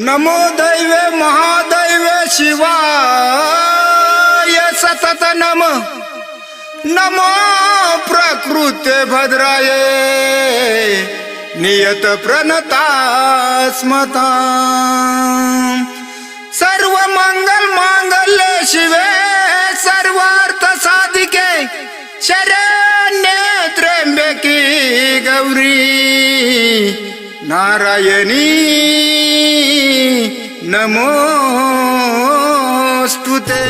नमो दैवे महादैवे शिवाय सतत नम। नमो प्रकृते भद्राय। नियत प्रणता स्मता सर्व मंगल मांगल्य शिवे सर्वार्थ साधिके। शरण्ये त्र्यंबकी गौरी। नारायणी नमोस्तुते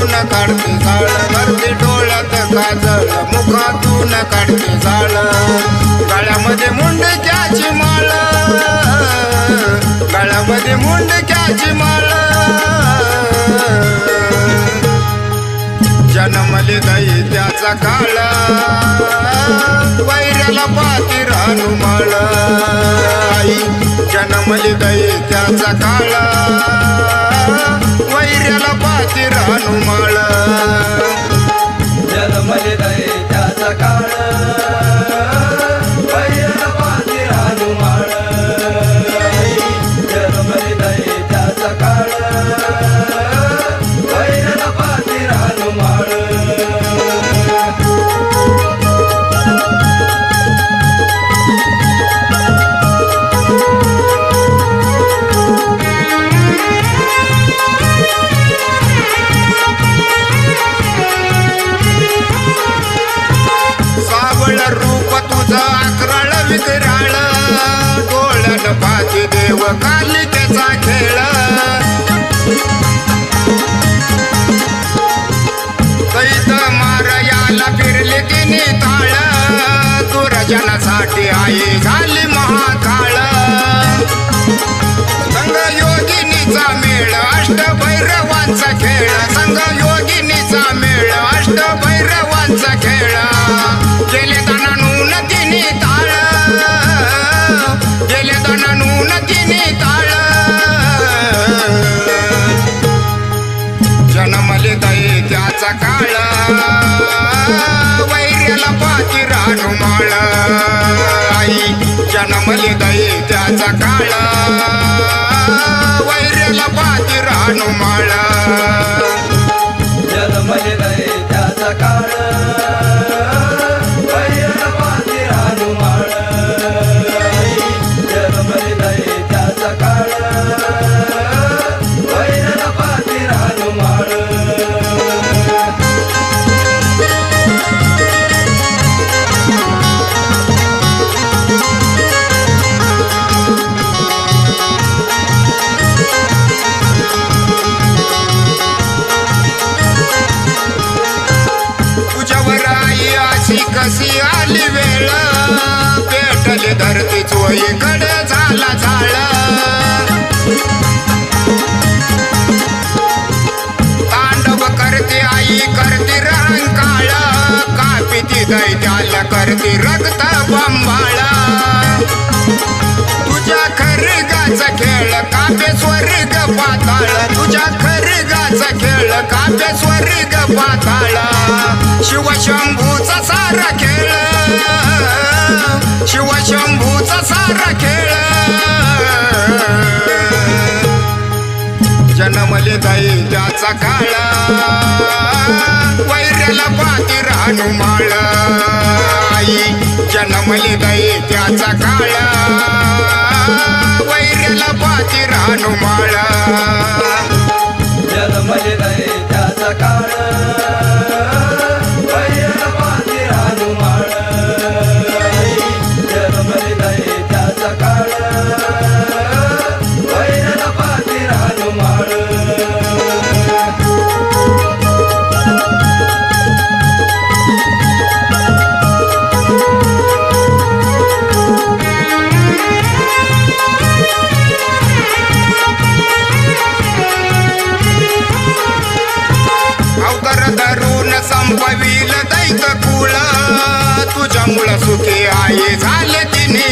मुखातून काढते जाळ गर्दी डोळ्यात काजळ मुखातून काढते जाळ गळ्यामध्ये मुंडक्याची माळ. गळ्यामध्ये मुंडक्याची माळ. जन्मले दही त्याचा काळ. वैऱ्याला पाती हनुमाळ आई जन्मले दही त्याचा काळ. पाती डोळ्यान पाती देव कालिकेचा खेळ कैत मारयाला फिरले तिने ताळ दुर्जनासाठी आई झाली महाकाळ संग योगिनीचा मेळ अष्टभैरवांचा खेळ संग वैर्याला पाती रानुमाळ आई जन्मले दये त्याचा काळ. वैर्याला पाची रानुमाळ जन्मले दये त्याचा काळ. कशी आली वेळ? पेटली धरती चोईकडे झाला झाळ तांडव करते आई करते रंकाळ कापिती दैत्याला करते रक्त बंबाळ. तुझ्या खरगाचा खेळ कापे स्वर्ग पाताळ. तुझ्या खरगाचा खेळ काव्य स्वर्ग पाताळ शिवशंभूचा सारा खेळ. शिवशंभूचा सारा खेळ. जन्मले दैत्याचा काळ. वैर्याला पाती हनुमाळ. आई जन्मले त्याचा काळ. वैर्याला पाती हनुमाळ. जन्मले तुझ्यामुळ सुखी तिने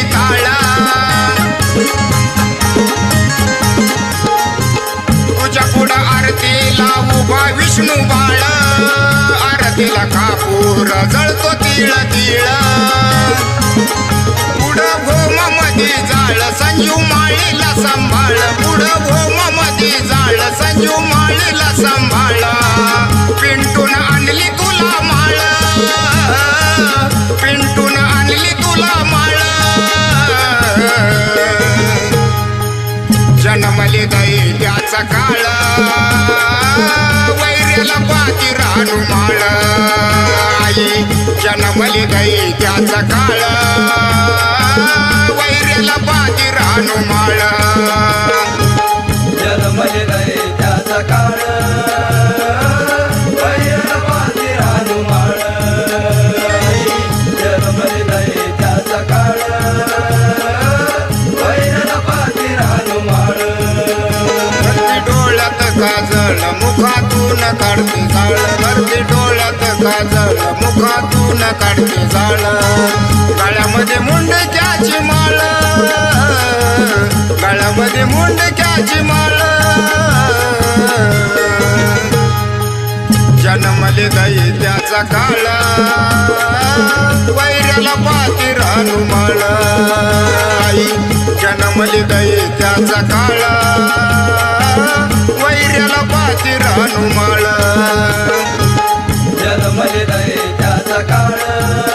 तुझ्या पुढं आरतीला उभा विष्णू आरतीला कापूर जळतो तिळ तिळ. पुढं भोममध्ये जाळ संजू माळीला सांभाळ. पुढं भोममध्ये जाळ माळीला सांभाळ. पाती आई जनमली गई त्याच काळ. वैर्याला पाती रानू काजळ मुखातून काढते जाळ. भरती डोळ्यात काजळ मुखातून काढते जाळ. गळ्यामध्ये मुंडक्याची माळ. गळ्यामध्ये मुंडक्याची माळ. जन्मले दैत्याचा काळ. वैराला पाती रानू माळ. आई जन्मले दैत्याचा काळ. वैऱ्याला पाती रानू माळ. जन्मले नाही त्याचा काळ.